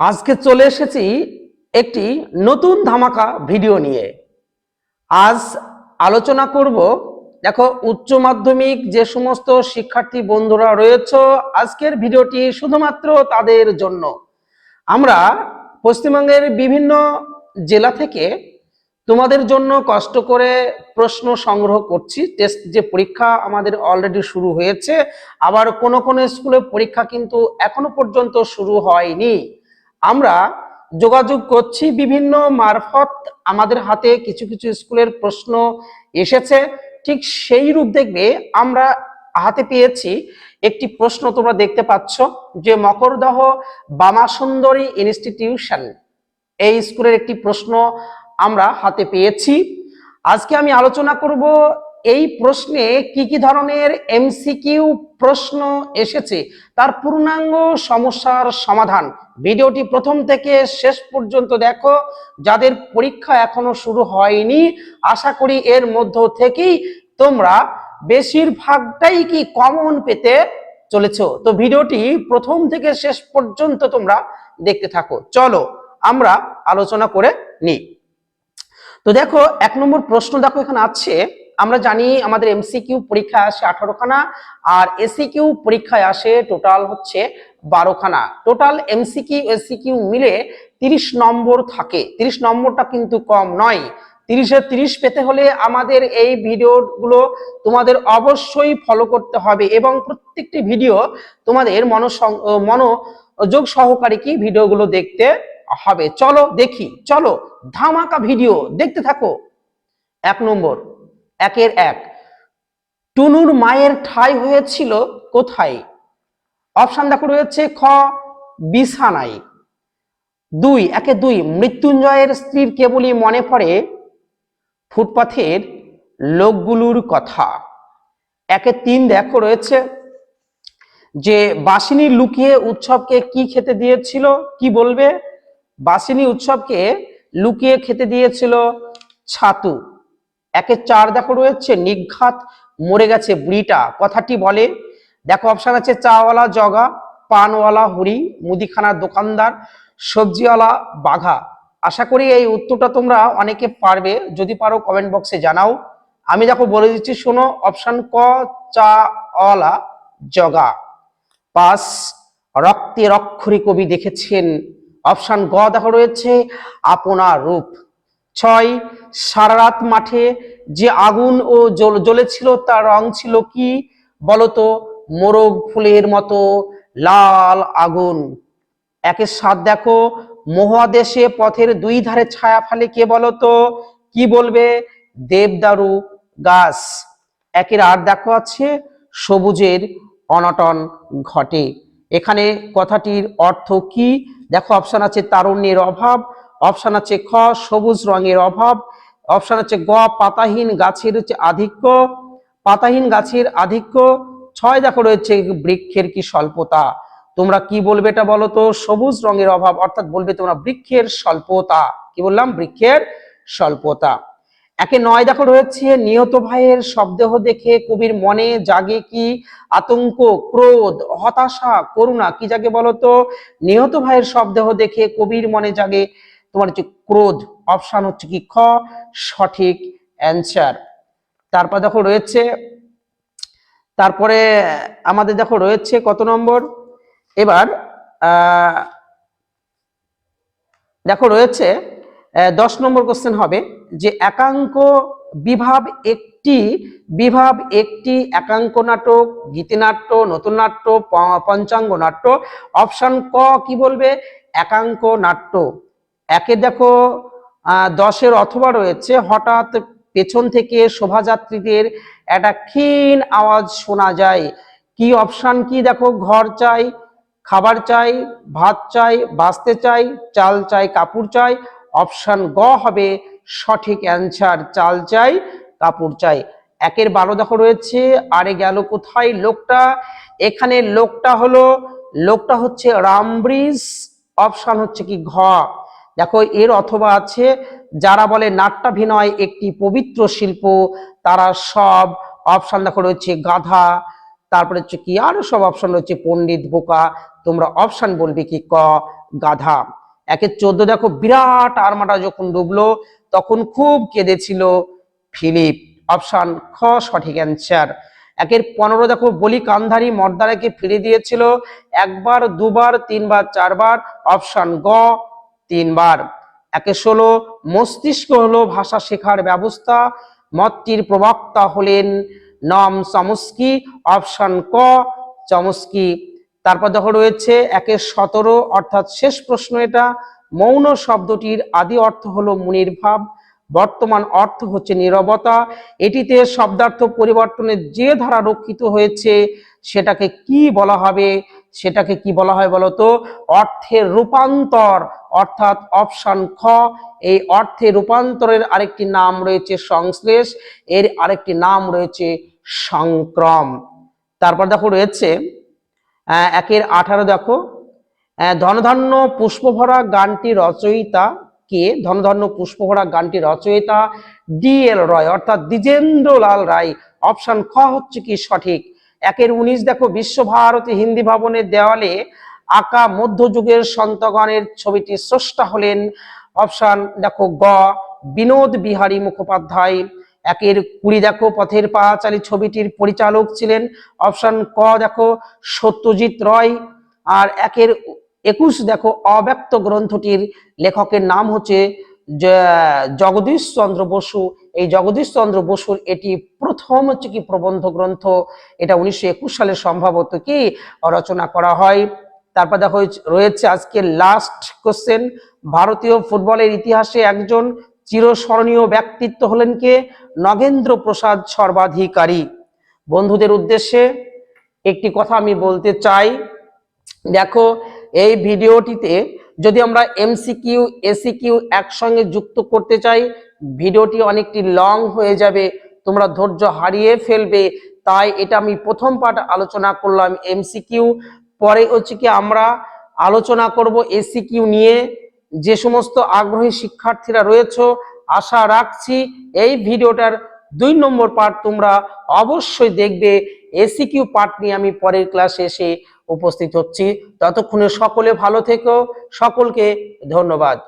আজকে চলে এসেছি একটি নতুন ধামাকা ভিডিও নিয়ে। আজ আলোচনা করব, দেখো, উচ্চ মাধ্যমিক যে সমস্ত শিক্ষার্থী বন্ধুরা রয়েছে, আজকের ভিডিওটি শুধুমাত্র তাদের জন্য। আমরা পশ্চিমবঙ্গের বিভিন্ন জেলা থেকে তোমাদের জন্য কষ্ট করে প্রশ্ন সংগ্রহ করছি। টেস্ট যে পরীক্ষা আমাদের অলরেডি শুরু হয়েছে, আবার কোন কোন স্কুলে পরীক্ষা কিন্তু এখনও পর্যন্ত শুরু হয়নি। আমরা যোগাযোগ করছি বিভিন্ন মারফত। আমাদের হাতে কিছু কিছু স্কুলের প্রশ্ন এসেছে। ঠিক সেই রূপ দেখবে আমরা হাতে পেয়েছি একটি প্রশ্ন তোমরা দেখতে পাচ্ছ যে মকরদহ বামাসুন্দরী ইনস্টিটিউশন। এই স্কুলের একটি প্রশ্ন আমরা হাতে পেয়েছি। আজকে আমি আলোচনা করব এই প্রশ্নে কি কি ধরনের এমসিকিউ প্রশ্ন এসেছে? তার পূর্ণাঙ্গ সমস্যার সমাধান। ভিডিওটি প্রথম থেকে শেষ পর্যন্ত দেখো। যাদের পরীক্ষা এখনও শুরু হয়নি, আশা করি এর মধ্য থেকেই তোমরা বেশিরভাগটাই কি কমন পেতে চলেছ। তো ভিডিওটি প্রথম থেকে শেষ পর্যন্ত তোমরা দেখতে থাকো। চলো আমরা আলোচনা করে নিই। তো দেখো, এক নম্বর প্রশ্ন দেখো এখানে আছে আমরা জানি আমাদের এমসিকিউ পরীক্ষায় আসে আঠারো খানা আর এসিকিউ পরীক্ষায় আসে টোটাল হচ্ছে বারো খানা টোটাল এমসিকিউ এসিকিউ মিলে তিরিশ নম্বর থাকে। তিরিশ নম্বরটা কিন্তু কম নয়। তিরিশে তিরিশ পেতে হলে আমাদের এই ভিডিওগুলো তোমাদের অবশ্যই ফলো করতে হবে এবং প্রত্যেকটি ভিডিও তোমাদের মনোসং- মনোযোগ সহকারে কি ভিডিওগুলো দেখতে হবে। চলো দেখি। চলো ধামাকা ভিডিও দেখতে থাকো। এক নম্বর। একের এক। টুনুর মায়ের ঠাই হয়েছিল কোথায়? অপশান দেখো রয়েছে খ, বিছানায়। দুই, একে দুই, মৃত্যুঞ্জয়ের স্ত্রীর কেবলই মনে পড়ে ফুটপাথের লোকগুলোর কথা। একে তিন দেখো রয়েছে যে বাসিনী লুকিয়ে উৎসবকে কি খেতে দিয়েছিল, কি বলবে? বাসিনী উৎসবকে লুকিয়ে খেতে দিয়েছিল ছাতু। একে চার দেখো রয়েছে, নিঘাত মরে গেছে বুড়িটা। কথাটি বলে, দেখো অপশন আছে চাওয়ালা, জগা, পানওয়ালা, হুড়ি মুদিখানার দোকানদার, সবজিওয়ালা, বাঘা। আশা করি এই উত্তরটা তোমরা অনেকে পারবে। যদি পারো কমেন্ট বক্সে জানাও। আমি দেখো বলে দিচ্ছি, শোনো অপশন ক চা অলা জগা। পাস, রক্তে রক্ষরী কবি দেখেছেন। অপশন গ দেখো রয়েছে আপনার রূপ। ছয় সারা রাত মাঠে যে আগুন ও জ্বল- জ্বলেছিল, তার রং ছিল কি? বলতো, মোরগ ফুলের মতো লাল আগুন। একের সাত দেখো, মহাদেশে পথের দুই ধারে ছায়া ফালে কে বলতো? কি বলবে? দেবদারু গাছ। একের আর দেখো আছে, সবুজের অনটন ঘটে। এখানে কথাটির অর্থ কি? দেখো, অপশন আছে তারুণ্যের অভাব, অপশন আছে খ, সবুজ রঙের অভাব অপশন হচ্ছে গ, পাতাহীন গাছের হচ্ছে আধিক্য। পাতাহীন গাছের আধিক্য। ছয় দেখো রয়েছে বৃক্ষের কি স্বল্পতা। তোমরা কি বলবে এটা বলো তো? সবুজ রঙের অভাব, অর্থাৎ বলবে তোমরা বৃক্ষের স্বল্পতা। কি বললাম? বৃক্ষের স্বল্পতা। একে নয় দেখো রয়েছে নিহত ভাইয়ের শবদেহ দেখে কবির মনে জাগে কি আতঙ্ক, ক্রোধ, হতাশা, করুণা, কি জাগে বলতো নিহত ভাইয়ের শবদেহ দেখে কবির মনে জাগে তোমার হচ্ছে ক্রোধ। অপশন হচ্ছে কি খ, সঠিক অ্যান্সার। তারপর দেখো রয়েছে, তারপরে আমাদের দেখো রয়েছে কত নম্বর? এবার দেখো রয়েছে দশ নম্বর কোশ্চেন হবে যে একাঙ্ক বিভাব একটি বিভাব একটি একাঙ্ক নাটক, গীতিনাট্য, নতুন নাট্য পঞ্চাঙ্গ নাট্য। অপশান ক কি বলবে? একাঙ্ক নাট্য। একে দেখো দশের অথবা রয়েছে, হঠাৎ পেছন থেকে শোভাযাত্রীদের একটা ক্ষীণ আওয়াজ শোনা যায়। কি অপশান কি? দেখো, ঘর চাই, খাবার চাই, ভাত চাই, বাঁচতে চাই, চাল চাই, কাপড় চাই। অপশান গ হবে সঠিক অ্যান্সার, চাল চাই, কাপড় চাই। একের বারো দেখো রয়েছে, আরে গেল কোথায় লোকটা? এখানে লোকটা হলো, লোকটা হচ্ছে রামব্রিজ, অপশান হচ্ছে কি ঘ। দেখো, এর অথবা আছে, যারা বলে নাট্যাভিনয় একটি পবিত্র শিল্প, তারা সব অপশান দেখো রয়েছে গাধা, তারপরে হচ্ছে কি, আরও সব অপশান রয়েছে, পণ্ডিত বোকা, তোমরা অপশান বলবে কি ক, গাধা। একের চোদ্দ দেখো, বিরাট আর্মাটা যখন ডুবলো, তখন খুব কেঁদেছিল ফিলিপ। অপশান খ, সঠিক অ্যান্সার একের পনেরো দেখো, বলি কান্ধারি মর্দারাকে ফিরে দিয়েছিল, একবার, দুবার, তিনবার, চারবার। অপশান গ তিনবার। একে ষোলো, মস্তিষ্ক হলো ভাষা শেখার ব্যবস্থা। মতটির প্রবক্তা হলেন নম চমস্কি, অপশন ক, চমস্কি। তারপর দেখো রয়েছে একে সতেরো, অর্থাৎ শেষ প্রশ্ন এটা। মৌন শব্দটির আদি অর্থ হলো মুনির ভাব বর্তমান অর্থ হচ্ছে নীরবতা। এটিতে শব্দার্থ পরিবর্তনের যে ধারা রক্ষিত হয়েছে, সেটাকে কি বলা হবে? সেটাকে কি বলা হয় বলতো? অর্থের রূপান্তর। অর্থাৎ অপশন খ, এই অর্থে রূপান্তরের আরেকটি নাম রয়েছে সংশ্লেষ, এর আরেকটি নাম রয়েছে সংক্রম। তারপর দেখো রয়েছে একের আঠারো দেখো। ধনধান্য পুষ্পভরা গানটি রচয়িতা কে? ধনধান্য পুষ্পভরা গানটি রচয়িতা ডি এল রয়, অর্থাৎ দ্বিজেন্দ্রলাল রায়। অপশন খ হচ্ছে কি সঠিক? একের উনিশ দেখো, বিশ্বভারতী হিন্দি ভবনের দেওয়ালে আঁকা মধ্যযুগের সন্তগণের ছবিটি স্রষ্টা হলেন অপশন দেখো, গ, বিনোদ বিহারী মুখোপাধ্যায়। একের কুড়ি দেখো, পথের পাঁচালী ছবিটির পরিচালক ছিলেন অপশন ক, দেখো, সত্যজিৎ রয়। আর একের একুশ দেখো, অব্যক্ত গ্রন্থটির লেখকের নাম হচ্ছে জগদীশ চন্দ্র বসু। এই জগদীশ চন্দ্র বসুর এটি প্রথম হচ্ছে কি প্রবন্ধ গ্রন্থ। এটা উনিশশো একুশ সালে সম্ভবত কি রচনা করা হয়। তারপর দেখো, রয়েছে আজকে লাস্ট কোশ্চেন ভারতীয় ফুটবলের ইতিহাসে একজন চিরস্মরণীয় ব্যক্তিত্ব হলেন কে? নগেন্দ্র প্রসাদ সর্বাধিকারী। বন্ধুদের উদ্দেশ্যে একটি কথা আমি বলতে চাই। দেখো, এই ভিডিওটিতে যদি আমরা এমসিকিউ এসিকিউ একসঙ্গে যুক্ত করতে চাই, ভিডিওটি অনেকটি লং হয়ে যাবে, তোমরা ধৈর্য হারিয়ে ফেলবে, তাই এটা আমি প্রথম পার্ট আলোচনা করলাম এমসিকিউ পরে হচ্ছে কি আমরা আলোচনা করব এসিকিউ নিয়ে। যে সমস্ত আগ্রহী শিক্ষার্থীরা রয়েছে, আশা রাখছি এই ভিডিওটার দুই নম্বর পার্ট তোমরা অবশ্যই দেখবে। এসিকিউ পার্ট নিয়ে আমি পরের ক্লাসে এসে উপস্থিত হচ্ছি। ততক্ষণে সকলে ভালো থেকো। সকলকে ধন্যবাদ।